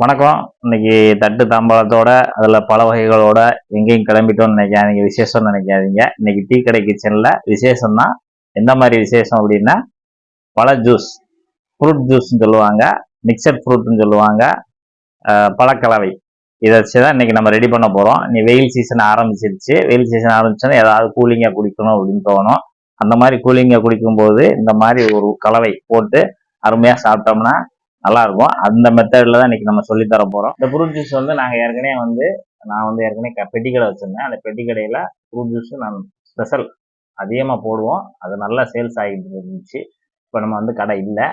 வணக்கம். இன்னைக்கு தட்டு தாம்பாளத்தோட அதில் பல வகைகளோட எங்கேயும் கிளம்பிட்டோம்னு நினைக்காதீங்க விசேஷம்னு நினைக்காதீங்க. இன்னைக்கு டீ கடை கிச்சனில் விசேஷம் தான் எந்த மாதிரி விசேஷம் அப்படின்னா பழ ஜூஸ் ஃப்ரூட் ஜூஸ்ன்னு சொல்லுவாங்க மிக்சட் ஃப்ரூட்னு சொல்லுவாங்க பழக்கலவை. இதை வச்சு தான் இன்னைக்கு நம்ம ரெடி பண்ண போகிறோம் நீ வெயில் சீசன் ஆரம்பிச்சிருச்சு. வெயில் சீசன் ஆரம்பிச்சோன்னா ஏதாவது கூலிங்காக குடிக்கணும் அப்படின்னு தோணும். அந்த மாதிரி கூலிங்காக குடிக்கும்போது இந்த மாதிரி ஒரு கலவை போட்டு அருமையாக சாப்பிட்டோம்னா நல்லா இருக்கும் அந்த மெத்தடில் தான் இன்னைக்கு நம்ம சொல்லி தர போகிறோம் இந்த ஃப்ரூட் ஜூஸ் வந்து நாங்கள் ஏற்கனவே வந்து நான் வந்து ஏற்கனவே க- பெட்டி கடை வச்சுருந்தேன். அந்த பெட்டி கடையில் ஃப்ரூட் ஜூஸ் நான் ஸ்பெஷல் அதிகமாக போடுவோம். அது நல்லா சேல்ஸ் ஆகிட்டு இருந்துச்சு. இப்போ நம்ம வந்து கடை இல்லை.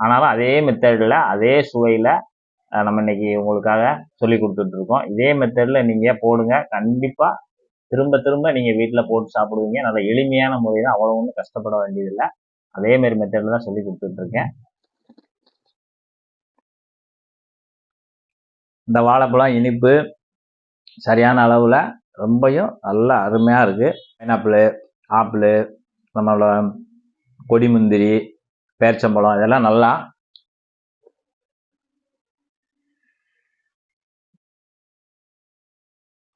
ஆனாலும் அதே மெத்தடில் அதே சுவையில் நம்ம இன்னைக்கு உங்களுக்காக சொல்லி கொடுத்துட்ருக்கோம் இதே மெத்தடில் நீங்கள் போடுங்க. கண்டிப்பாக திரும்ப திரும்ப நீங்கள் வீட்டில் போட்டு சாப்பிடுவீங்க. நல்ல எளிமையான முறை தான் அவ்வளோ ஒன்றும் கஷ்டப்பட வேண்டியதில்லை. அதே மாதிரி மெத்தடில் தான் சொல்லி கொடுத்துட்ருக்கேன் இந்த வாழைப்பழம் இனிப்பு சரியான அளவில் ரொம்பையும் நல்லா அருமையாக இருக்குது பைனாப்பிள் ஆப்பிள் நம்மளோட கொடி முந்திரி பேரிச்சம்பழம் இதெல்லாம் நல்லா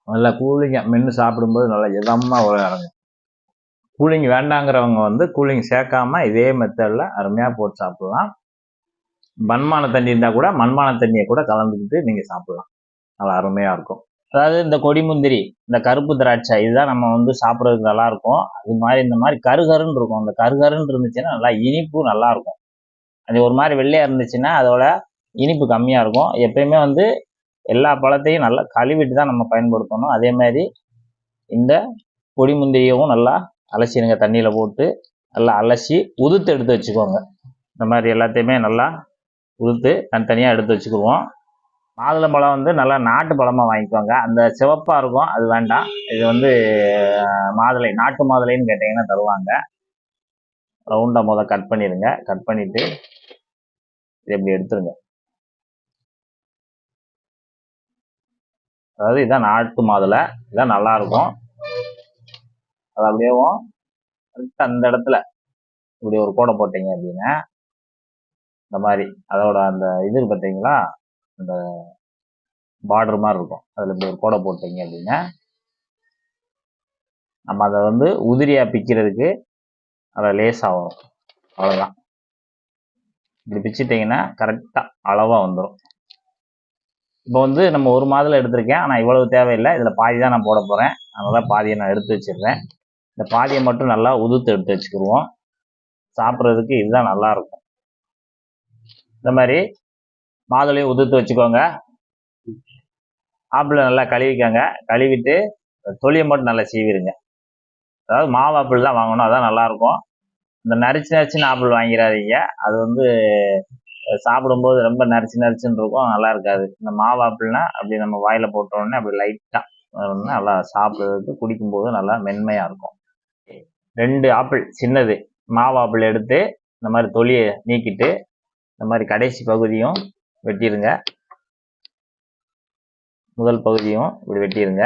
நல்லா கூலிங்காக மென்று சாப்பிடும்போது நல்லா இதமாக உலகம் கூலிங் வேண்டாங்கிறவங்க வந்து கூலிங் சேர்க்காம இதே மெத்தடில் அருமையாக போட்டு சாப்பிட்லாம். மண்மான தண்ணி இருந்தால் கூட மண்மான தண்ணியை கூட கலந்துக்கிட்டு நீங்கள் சாப்பிட்லாம். நல்லா அருமையாக இருக்கும். அதாவது இந்த கொடி முந்திரி இந்த கருப்பு திராட்சை இதுதான் நம்ம வந்து சாப்பிட்றதுக்கு நல்லாயிருக்கும். அது மாதிரி இந்த மாதிரி கருகருன்னு இருக்கும். அந்த கருகருன்னு இருந்துச்சுன்னா நல்லா இனிப்பு நல்லாயிருக்கும். அது ஒரு மாதிரி வெள்ளையாக இருந்துச்சுன்னா அதோட இனிப்பு கம்மியாக இருக்கும். எப்பயுமே வந்து எல்லா பழத்தையும் நல்லா கழுவிட்டு தான் நம்ம பயன்படுத்தணும். அதே மாதிரி இந்த கொடிமுந்திரியவும் நல்லா அலசிடுங்க தண்ணியில் போட்டு நல்லா அலசி உதுத்து எடுத்து வச்சுக்கோங்க. இந்த மாதிரி எல்லாத்தையுமே நல்லா உளுத்து தனித்தனியாக எடுத்து வச்சுக்குவோம். மாதுளம்பழம் வந்து நல்லா நாட்டு பழமாக வாங்கிக்கோங்க. அந்த சிவப்பாக இருக்கும் அது வேண்டாம். இது வந்து மாதுளை நாட்டு மாதுளைன்னு கேட்டிங்கன்னா தருவாங்க. ரவுண்டாக முதல் கட் பண்ணிடுங்க. கட் பண்ணிவிட்டு இது எப்படி எடுத்துருங்க. அதாவது இதான் நாட்டு மாதுளை. இதான் நல்லா இருக்கும். அது அப்படியேவும் கரெக்டாக அந்த இடத்துல இப்படி ஒரு கோடை போட்டீங்க அப்படின்னா இந்த மாதிரி அதோட அந்த இது பார்த்தீங்களா? அந்த பார்டர் மாதிரி இருக்கும். அதில் இப்படி ஒரு கோடை போட்டீங்க அப்படின்னா நம்ம அதை வந்து உதிரியாக பிக்கிறதுக்கு அதை லேசாக அவ்வளோதான் இப்படி பிச்சிட்டிங்கன்னா கரெக்டாக அளவாக வந்துடும் இப்போ வந்து நம்ம ஒரு மாதுளை எடுத்திருக்கேன். ஆனால் இவ்வளவு தேவையில்லை. இதில் பாதி தான் நான் போட போகிறேன் அதனால் பாதியை நான் எடுத்து வச்சிடுறேன். இந்த பாதியை மட்டும் நல்லா உதுத்து எடுத்து வச்சுக்கிடுவோம் சாப்பிட்றதுக்கு இதுதான் நல்லாயிருக்கும் இந்த மாதிரி மாதுளையும் உதிர்த்து வச்சுக்கோங்க. ஆப்பிளை நல்லா கழுவிக்கோங்க. கழுவிட்டு தொலியை மட்டும் நல்லா சீவிருங்க அதாவது மாவு ஆப்பிள் தான் வாங்கணும். அதான் நல்லாயிருக்கும். இந்த நரிச்சு நரிச்சுன்னு ஆப்பிள் வாங்கிடாதீங்க அது வந்து சாப்பிடும்போது ரொம்ப நரிச்சு நரிச்சுன்னு இருக்கும். நல்லா இருக்காது. இந்த மாவு ஆப்பிள்னா அப்படி நம்ம வாயில போட்டோடனே அப்படி லைட்டாக நல்லா சாப்பிட்றதுக்கு குடிக்கும்போது நல்லா மென்மையாக இருக்கும். ரெண்டு ஆப்பிள் சின்னது. மாவு ஆப்பிள் எடுத்து இந்த மாதிரி தொலியை நீக்கிட்டு இந்த மாதிரி கடைசி பகுதியும் வெட்டிடுங்க முதல் பகுதியும் இப்படி வெட்டிடுங்க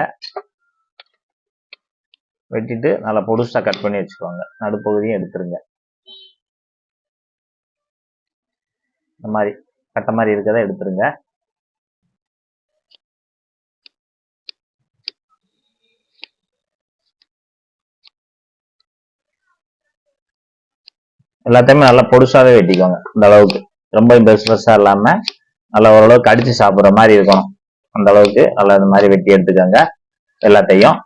வெட்டிட்டு நல்லா பொடுசாக கட் பண்ணி வச்சுக்கோங்க. நடுப்பகுதியும் எடுத்துருங்க. இந்த மாதிரி கட்ட மாதிரி இருக்கிறத எடுத்துருங்க. எல்லாத்தையுமே நல்லா பொடுசாகவே வெட்டிக்கோங்க. இந்த அளவுக்கு. ரொம்ப பெருசு இல்லாமல் இல்லாம நல்லா ஓரளவுக்கு அடித்து சாப்பிட்ற மாதிரி இருக்கணும். அந்த அளவுக்கு நல்லா இந்த மாதிரி வெட்டி எடுத்துக்கோங்க எல்லாத்தையும்.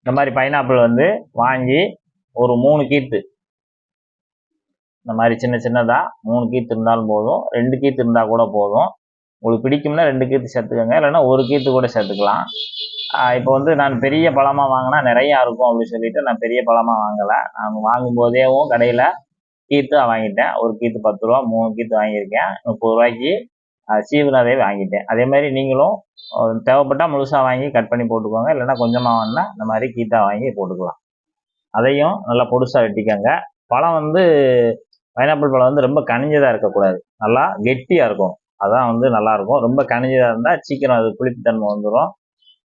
இந்த மாதிரி பைனாப்பிள் வந்து வாங்கி ஒரு மூணு கீத்து. இந்த மாதிரி சின்ன சின்னதா மூணு கீத்து இருந்தாலும் போதும். ரெண்டு கீத்து இருந்தா கூட போதும். உங்களுக்கு பிடிக்கும்னா ரெண்டு கீத்து சேர்த்துக்கோங்க. இல்லைன்னா ஒரு கீத்து கூட சேர்த்துக்கலாம். இப்போ வந்து நான் பெரிய பழமா வாங்கினா நிறைய இருக்கும் அப்படின்னு சொல்லிட்டு நான் பெரிய பழமா வாங்கலை. நான் வாங்கும் போதேவும் கடையில கீத்து வாங்கிட்டேன். ஒரு கீத்து பத்து ரூபா மூணு கீத்து வாங்கியிருக்கேன். முப்பது ரூபாய்க்கு ஆஹ் வாங்கிட்டேன். அதே மாதிரி நீங்களும் தேவைப்பட்டால் முழுசாக வாங்கி கட் பண்ணி போட்டுக்கோங்க. இல்லைன்னா கொஞ்சமாக வாங்கினா இந்த மாதிரி கீத்தா வாங்கி போட்டுக்கலாம். அதையும் நல்லா பொடுசாக வெட்டிக்கோங்க. பழம் வந்து பைனாப்பிள் பழம் வந்து ரொம்ப கனிஞ்சதாக இருக்கக்கூடாது. நல்லா கெட்டியாக இருக்கும். அதான் வந்து நல்லாயிருக்கும். ரொம்ப கனிஞ்சதாக இருந்தால் சீக்கிரம் அது புளிப்புத்தன்மை வந்துடும்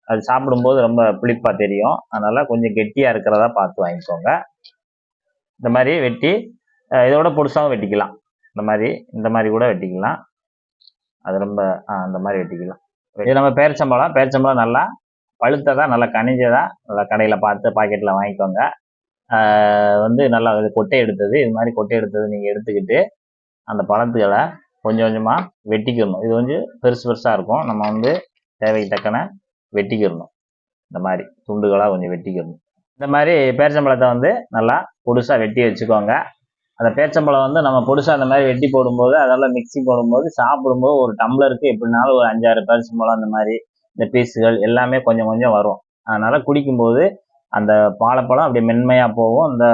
அது சாப்பிடும்போது ரொம்ப புளிப்பாக தெரியும். அதனால் கொஞ்சம் கெட்டியாக இருக்கிறதா பார்த்து வாங்கிக்கோங்க. இந்த மாதிரி வெட்டி இதோட பொடுசாவும் வெட்டிக்கலாம். இந்த மாதிரி இந்த மாதிரி கூட வெட்டிக்கலாம். அது ரொம்ப ஆ, அந்த மாதிரி வெட்டிக்கலாம். இது நம்ம பேரிச்சம்பழம். பேரிச்சம்பழம் நல்லா பழுத்ததா நல்லா கனிஞ்சதா நல்லா கடையில் பார்த்து பாக்கெட்டில் வாங்கிக்கோங்க. வந்து நல்லா இது கொட்டை எடுத்தது. இது மாதிரி கொட்டை எடுத்தது நீங்கள் எடுத்துக்கிட்டு அந்த பழத்துகளை கொஞ்சம் கொஞ்சமாக வெட்டிக்கிடணும். இது வந்து பெருசு பெருசாக இருக்கும். நம்ம வந்து தேவைக்கு தக்கன வெட்டிக்கிடணும். இந்த மாதிரி துண்டுகளாக கொஞ்சம் வெட்டிக்கிடணும். இந்த மாதிரி பேரிச்சம்பழத்தை வந்து நல்லா பொடுசாக வெட்டி வச்சுக்கோங்க. அந்த பேச்சம்பழம் வந்து நம்ம புதுசாக அந்த மாதிரி வெட்டி போடும்போது அதெல்லாம் மிக்ஸி போடும்போது சாப்பிடும்போது ஒரு டம்ளருக்கு எப்படினாலும் ஒரு அஞ்சாறு பேரிச்சம்பழம் அந்த மாதிரி இந்த பீஸுகள் எல்லாமே கொஞ்சம் கொஞ்சம் வரும். அதனால குடிக்கும்போது அந்த வாழைப்பழம் அப்படியே மென்மையாக போகும். அந்த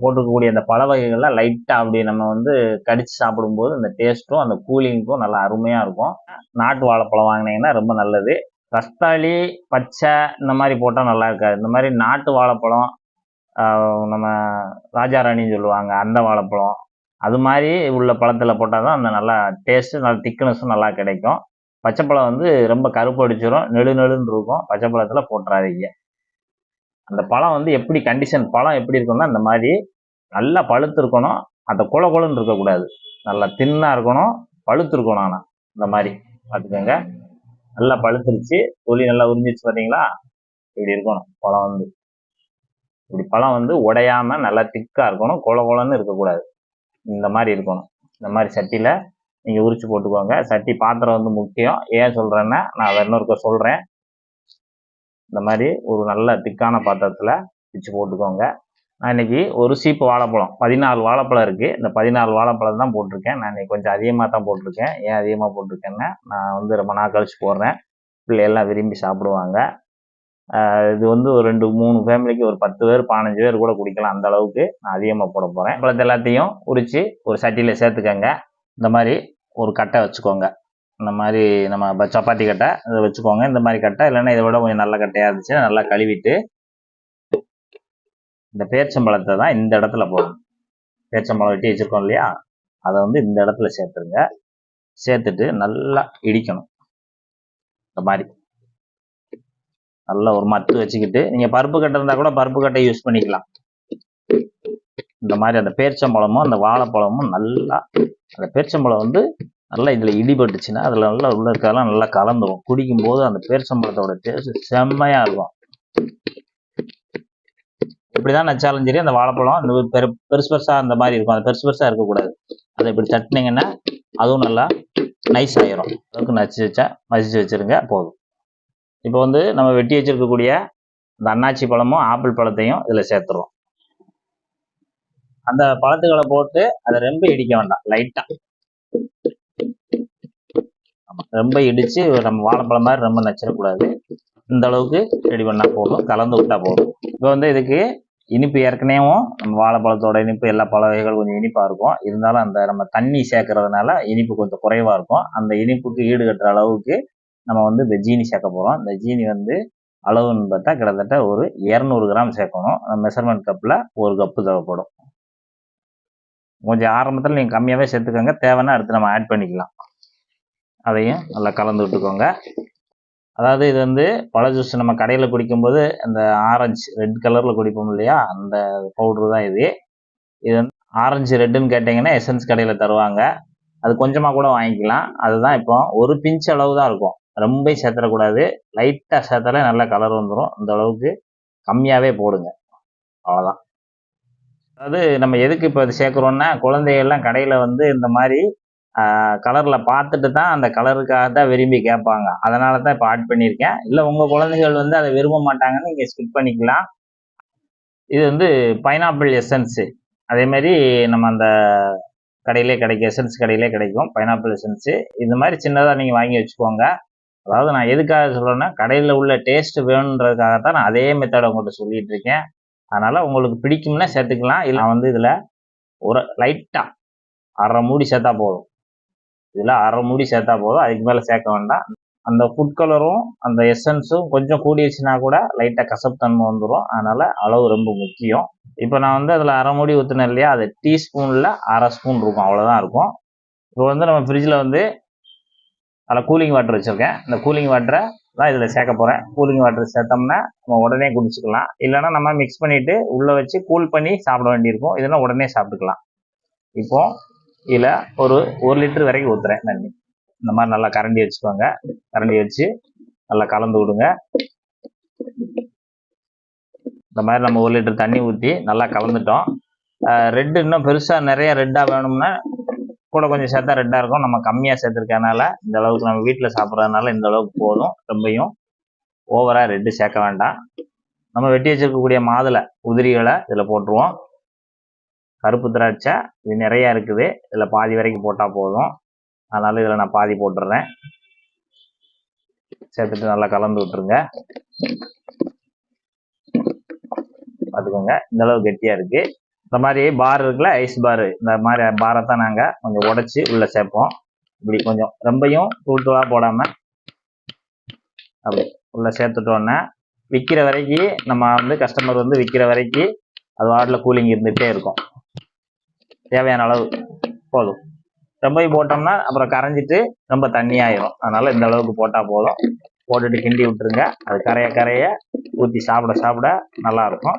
போட்டிருக்கக்கூடிய அந்த பழ வகைகள்லாம் லைட்டாக அப்படி நம்ம வந்து கடிச்சு சாப்பிடும்போது அந்த டேஸ்ட்டும் அந்த கூலிங்க்கும் நல்லா அருமையாக இருக்கும். நாட்டு வாழைப்பழம் வாங்கினீங்கன்னா ரொம்ப நல்லது. ரஸ்தாளி பச்சை இந்த மாதிரி போட்டால் நல்லா இருக்காது. இந்த மாதிரி நாட்டு வாழைப்பழம் நம்ம நம்ம ராஜாராணின்னு சொல்லுவாங்க அந்த வாழைப்பழம். அது மாதிரி உள்ள பழத்தில் போட்டால் தான் அந்த நல்லா டேஸ்ட்டு நல்லா திக்னஸும் நல்லா கிடைக்கும். பச்சைப்பழம் வந்து ரொம்ப கருப்பு அடிச்சிடும் நெடு நெடுன்னு இருக்கும். பச்சைப்பழத்தில் போட்டுறாதீங்க. அந்த பழம் வந்து எப்படி கண்டிஷன் பழம் எப்படி இருக்கும்னா அந்த மாதிரி நல்லா பழுத்து இருக்கணும். அந்த குல குலன்னு இருக்கக்கூடாது. நல்லா தின்னாக இருக்கணும் பழுத்து இருக்கணும் ஆனால் இந்த மாதிரி பார்த்துக்கோங்க. நல்லா பழுத்துருச்சு. தொழில் நல்லா உறிஞ்சிச்சு பார்த்தீங்களா இப்படி இருக்கணும். பழம் வந்து. இப்படி பழம் வந்து உடையாம நல்லா திக்காக இருக்கணும் கொல கொலன்னு இருக்கக்கூடாது. இந்த மாதிரி இருக்கணும். இந்த மாதிரி சட்டியில் நீங்கள் உரிச்சு போட்டுக்கோங்க. சட்டி பாத்திரம் வந்து முக்கியம். ஏன் சொல்கிறேன்னா நான் அதை இன்னொருக்க சொல்கிறேன் இந்த மாதிரி ஒரு நல்ல திக்கான பாத்திரத்தில் பிச்சு போட்டுக்கோங்க. நான் இன்றைக்கி ஒரு சீப்பு வாழைப்பழம் பதினாலு வாழைப்பழம் இருக்குது இந்த பதினாலு வாழைப்பழம் தான் போட்டிருக்கேன். நான் இன்னைக்கு கொஞ்சம் அதிகமாக தான் போட்டிருக்கேன். ஏன் அதிகமாக போட்டிருக்கேன்னா நான் வந்து ரொம்ப நாள் கழிச்சு போடுறேன். பிள்ளையெல்லாம் விரும்பி சாப்பிடுவாங்க. இது வந்து ஒரு ரெண்டு மூணு ஃபேமிலிக்கு ஒரு பத்து பேர் பதினஞ்சு பேர் கூட குடிக்கலாம். அந்த அளவுக்கு நான் அதிகமாக போட போகிறேன் பழத்தை எல்லாத்தையும் உரித்து ஒரு சட்டியில் சேர்த்துக்கங்க. இந்த மாதிரி ஒரு கட்டை வச்சுக்கோங்க. இந்த மாதிரி நம்ம சப்பாத்தி கட்டை இதை வச்சுக்கோங்க. இந்த மாதிரி கட்டை இல்லைன்னா இதை விட கொஞ்சம் நல்ல கட்டையாக இருந்துச்சுன்னா நல்லா கழுவிட்டு இந்த பேச்சம்பழத்தை தான் இந்த இடத்துல போடணும். பேச்சம்பழம் வெட்டி வச்சுருக்கோம் இல்லையா? அதை வந்து இந்த இடத்துல சேர்த்துருங்க. சேர்த்துட்டு நல்லா இடிக்கணும். இந்த மாதிரி. நல்லா ஒரு மத்து வச்சுக்கிட்டு நீங்கள் பருப்பு கட்டை இருந்தால் கூட பருப்பு கட்டை யூஸ் பண்ணிக்கலாம். இந்த மாதிரி அந்த பேர்ச்சம்பழமும் அந்த வாழைப்பழமும் நல்லா அந்த பேர்ச்சம்பழம் வந்து நல்லா இதில் இடிபட்டுச்சுன்னா அதில் நல்லா உள்ள இருக்கறதெல்லாம் நல்லா கலந்துரும். குடிக்கும்போது அந்த பேர்ச்சம்பழத்தோட டேஸ்ட் செம்மையாக இருக்கும். இப்படிதான் நச்சாலும் சரி அந்த வாழைப்பழம் அந்த பெரு பெருசு பெருசாக அந்த மாதிரி இருக்கும். அது பெருசு பெருசாக இருக்கக்கூடாது. அதை இப்படி தட்டினீங்கன்னா அதுவும் நல்லா நைஸ் ஆயிரும். அதுக்கு நச்சு வச்சா மசிச்சு வச்சிருங்க போதும். இப்போ வந்து நம்ம வெட்டி வச்சிருக்கக்கூடிய இந்த அன்னாச்சி பழமும் ஆப்பிள் பழத்தையும் இதில் சேர்த்துருவோம் அந்த பழத்துகளை போட்டு அதை ரொம்ப இடிக்க வேண்டாம் லைட்டாக ரொம்ப இடித்து நம்ம வாழைப்பழம் மாதிரி ரொம்ப நச்சிடக்கூடாது இந்த அளவுக்கு ரெடி பண்ணால் போதும் கலந்து விட்டால் போதும். இப்போ வந்து இதுக்கு இனிப்பு ஏற்கனவே நம்ம வாழைப்பழத்தோட இனிப்பு எல்லா பழ வகைகள் கொஞ்சம் இனிப்பாக இருக்கும். இருந்தாலும் அந்த நம்ம தண்ணி சேர்க்கறதுனால இனிப்பு கொஞ்சம் குறைவாக இருக்கும். அந்த இனிப்புக்கு ஈடுகட்டுற அளவுக்கு நம்ம வந்து இந்த ஜீனி சேர்க்க போகிறோம் இந்த ஜீனி வந்து அளவுன்னு பார்த்தா கிட்டத்தட்ட ஒரு இரநூறு கிராம் சேர்க்கணும். மெஷர்மெண்ட் கப்பில் ஒரு கப்பு தேவைப்படும். கொஞ்சம் ஆரம்பத்தில் நீங்கள் கம்மியாகவே சேர்த்துக்கோங்க. தேவைன்னா அடுத்து நம்ம ஆட் பண்ணிக்கலாம். அதையும் நல்லா கலந்து விட்டுக்கோங்க. அதாவது இது வந்து பழ ஜூஸ் நம்ம கடையில் குடிக்கும்போது அந்த ஆரஞ்சு ரெட் கலரில் குடிப்போம் இல்லையா? அந்த பவுட்ரு தான் இது. இது வந்து ஆரஞ்சு ரெட்டுன்னு கேட்டிங்கன்னா எசன்ஸ் கடையில் தருவாங்க. அது கொஞ்சமாக கூட வாங்கிக்கலாம். அதுதான் இப்போ ஒரு பிஞ்ச் அளவு தான் இருக்கும். ரொம்ப சேர்த்துடக்கூடாது லைட்டாக சேர்த்தாலே நல்ல கலர் வந்துடும் அந்த அளவுக்கு கம்மியாகவே போடுங்க. அவ்வளோதான் அதாவது நம்ம எதுக்கு இப்போ இது சேர்க்குறோன்னா குழந்தைகள்லாம் கடையில் வந்து இந்த மாதிரி கலரில் பார்த்துட்டு தான் அந்த கலருக்காக தான் விரும்பி கேட்பாங்க. அதனால தான் இப்போ ஆட் பண்ணியிருக்கேன். இல்லை உங்கள் குழந்தைகள் வந்து அதை விரும்ப மாட்டாங்கன்னு நீங்கள் ஸ்கிப் பண்ணிக்கலாம். இது வந்து பைனாப்பிள் எசன்ஸு அதே மாதிரி நம்ம அந்த கடையிலே கிடைக்கும் எசன்ஸ் கடையிலே கிடைக்கும். பைனாப்பிள் எசன்ஸு இந்த மாதிரி சின்னதாக நீங்கள் வாங்கி வச்சுக்கோங்க. அதாவது நான் எதுக்காக சொல்கிறேன்னா கடையில் உள்ள டேஸ்ட் வேணுன்றதுக்காக தான் நான் அதே மெத்தடை உங்கள்கிட்ட சொல்லிட்டு இருக்கேன். அதனால் உங்களுக்கு பிடிக்கும்னா சேர்த்துக்கலாம். இல்லை நான் வந்து இதில் ஒரு லைட்டாக அரை மூடி சேர்த்தா போதும். இதில் அரை மூடி சேர்த்தா போதும். அதுக்கு மேலே சேர்க்க வேண்டாம். அந்த ஃபுட் கலரும் அந்த எசன்ஸும் கொஞ்சம் கூடிடுச்சுன்னா கூட லைட்டாக கசப்புத்தன்மை வந்துடும் அதனால் அளவு ரொம்ப முக்கியம். இப்போ நான் வந்து அதில் அரை மூடி ஊற்றினேன் இல்லையா? அது டீஸ்பூனில் அரை ஸ்பூன் இருக்கும். அவ்வளோதான் இருக்கும். இப்போ வந்து நம்ம ஃப்ரிட்ஜில் வந்து அதில் கூலிங் வாட்டர் வச்சுருக்கேன். இந்த கூலிங் வாட்டரை தான் இதில் சேர்க்க போகிறேன் கூலிங் வாட்டர் சேர்த்தோம்னா நம்ம உடனே குடிச்சுக்கலாம். இல்லைன்னா நம்ம மிக்ஸ் பண்ணிவிட்டு உள்ளே வச்சு கூல் பண்ணி சாப்பிட வேண்டியிருக்கும். இதெல்லாம் உடனே சாப்பிட்டுக்கலாம். இப்போ இதில் ஒரு ஒரு லிட்டர் வரைக்கும் ஊற்றுறேன் தண்ணி. இந்த மாதிரி நல்லா கரண்டி வச்சுக்கோங்க. கரண்டி வச்சு நல்லா கலந்து விடுங்க. இந்த மாதிரி நம்ம ஒரு லிட்டர் தண்ணி ஊற்றி நல்லா கலந்துட்டோம். ரெட்டு இன்னும் பெருசாக நிறைய ரெட்டாக வேணும்னா கூட கொஞ்சம் சேர்த்தா ரெட்டாக இருக்கும். நம்ம கம்மியாக சேர்த்துருக்கனால இந்த அளவுக்கு நம்ம வீட்டில் சாப்பிட்றதுனால இந்த அளவுக்கு போதும். ரொம்பையும் ஓவராக ரெட்டு சேர்க்க வேண்டாம். நம்ம வெட்டி வச்சிருக்கக்கூடிய மாதுளை உதிரிகளை இதில் போட்டுருவோம். கருப்பு திராட்சை இது நிறையா இருக்குது. இதில் பாதி வரைக்கும் போட்டால் போதும். அதனால் இதில் நான் பாதி போட்டுடுறேன் சேர்த்துட்டு நல்லா கலந்து விட்டுருங்க. பார்த்துக்கோங்க. இந்த அளவு கெட்டியாக இருக்குது இந்த மாதிரி பார் இருக்குல்ல ஐஸ் பார் இந்த மாதிரி பாரை தான் நாங்கள் கொஞ்சம் உடச்சி உள்ளே சேர்ப்போம். இப்படி கொஞ்சம் ரொம்பையும் தூள் போடாமல் அப்படி உள்ளே சேர்த்துட்டோன்னே விற்கிற வரைக்கும் நம்ம வந்து கஸ்டமர் வந்து விற்கிற வரைக்கும் அது வாட்டில் கூலிங் இருந்துகிட்டே இருக்கும். தேவையான அளவு போதும். ரொம்பையும் போட்டோம்னா அப்புறம் கரைஞ்சிட்டு ரொம்ப தண்ணியாயிரும். அதனால் இந்த அளவுக்கு போட்டால் போதும். போட்டுட்டு கிண்டி விட்டுருங்க. அது கரைய கரைய ஊற்றி சாப்பிட சாப்பிட நல்லா இருக்கும்.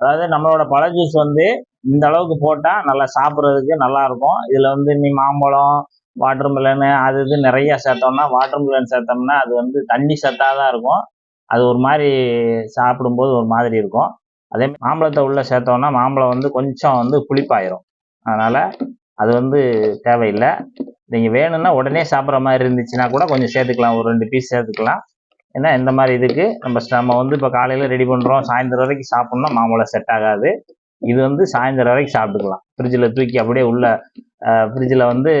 அதாவது நம்மளோட பழ ஜூஸ் வந்து இந்த அளவுக்கு போட்டால் நல்லா சாப்பிட்றதுக்கு நல்லா இருக்கும். இதில் வந்து நீ மாம்பழம் வாட்டர் மிலனு அது இது நிறையா சேர்த்தோம்னா வாட்டர் மிலன் சேர்த்தோம்னா அது வந்து தண்ணி சத்தாக தான் இருக்கும். அது ஒரு மாதிரி சாப்பிடும்போது ஒரு மாதிரி இருக்கும். அதே மாம்பழத்தை உள்ளே சேர்த்தோம்னா மாம்பழம் வந்து கொஞ்சம் வந்து புளிப்பாயிரும். அதனால் அது வந்து தேவையில்லை. நீங்கள் வேணும்னா உடனே சாப்பிட்ற மாதிரி இருந்துச்சுன்னா கூட கொஞ்சம் சேர்த்துக்கலாம். ஒரு ரெண்டு பீஸ் சேர்த்துக்கலாம். ஏன்னா இந்த மாதிரி இதுக்கு நம்ம நம்ம வந்து இப்போ காலையில் ரெடி பண்ணுறோம் சாயந்தரம் வரைக்கும் சாப்பிட்ணும்னா மாம்பழம் செட் ஆகாது. இது வந்து சாயந்தரம் வரைக்கும் சாப்பிட்டுக்கலாம். ஃப்ரிட்ஜில் தூக்கி அப்படியே உள்ள ஃப்ரிட்ஜில் வந்து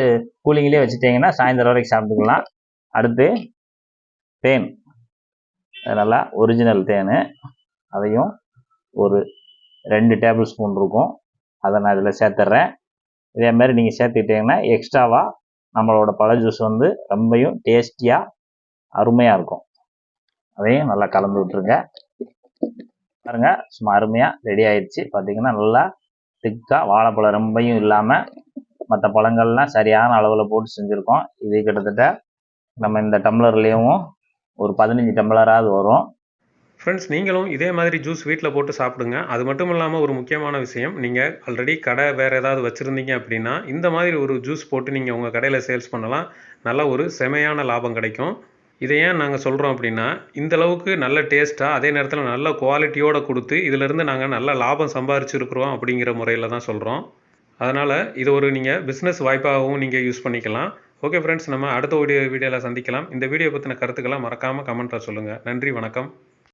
கூலிங்லேயே வச்சுட்டிங்கன்னா சாயந்தரம் வரைக்கும் சாப்பிட்டுக்கலாம். அடுத்து தேன். நல்லா ஒரிஜினல் தேன். அதையும் ஒரு ரெண்டு டேபிள் ஸ்பூன் இருக்கும். அதை நான் இதில் சேர்த்துட்றேன் இதே மாதிரி நீங்கள் சேர்த்துக்கிட்டிங்கன்னா எக்ஸ்ட்ராவாக நம்மளோட பழ ஜூஸ் வந்து ரொம்பையும் டேஸ்டியாக அருமையாக இருக்கும். அதையும் நல்லா கலந்து விட்டுருங்க. பாருங்க சும்மா அருமையாக ரெடி ஆயிடுச்சு. பார்த்தீங்கன்னா நல்லா திக்காக வாழைப்பழம் ரொம்பையும் இல்லாமல் மற்ற பழங்கள்லாம் சரியான அளவில் போட்டு செஞ்சுருக்கோம். இது கிட்டத்தட்ட நம்ம இந்த டம்ளர்லேயும் ஒரு பதினஞ்சு டம்ளராவது வரும். ஃப்ரெண்ட்ஸ் நீங்களும் இதே மாதிரி ஜூஸ் வீட்டில் போட்டு சாப்பிடுங்க. அது மட்டும் இல்லாமல் ஒரு முக்கியமான விஷயம் நீங்கள் ஆல்ரெடி கடை வேறு ஏதாவது வச்சுருந்தீங்க அப்படின்னா இந்த மாதிரி ஒரு ஜூஸ் போட்டு நீங்கள் உங்கள் கடையில் சேல்ஸ் பண்ணலாம். நல்ல ஒரு செமையான லாபம் கிடைக்கும். இதை ஏன் நாங்கள் சொல்கிறோம் அப்படின்னா இந்த அளவுக்கு நல்ல டேஸ்ட்டாக அதே நேரத்தில் நல்ல குவாலிட்டியோடு கொடுத்து இதிலிருந்து நாங்கள் நல்ல லாபம் சம்பாரிச்சிருக்கிறோம் அப்படிங்கிற முறையில் தான் சொல்கிறோம் அதனால் இது ஒரு நீங்கள் பிஸ்னஸ் வாய்ப்பாகவும் நீங்கள் யூஸ் பண்ணிக்கலாம். ஓகே ஃப்ரெண்ட்ஸ் நம்ம அடுத்த வீடியோ வீடியோவில் சந்திக்கலாம். இந்த வீடியோ பற்றின கருத்துக்களை மறக்காமல் கமெண்ட்டில் சொல்லுங்கள் நன்றி வணக்கம்.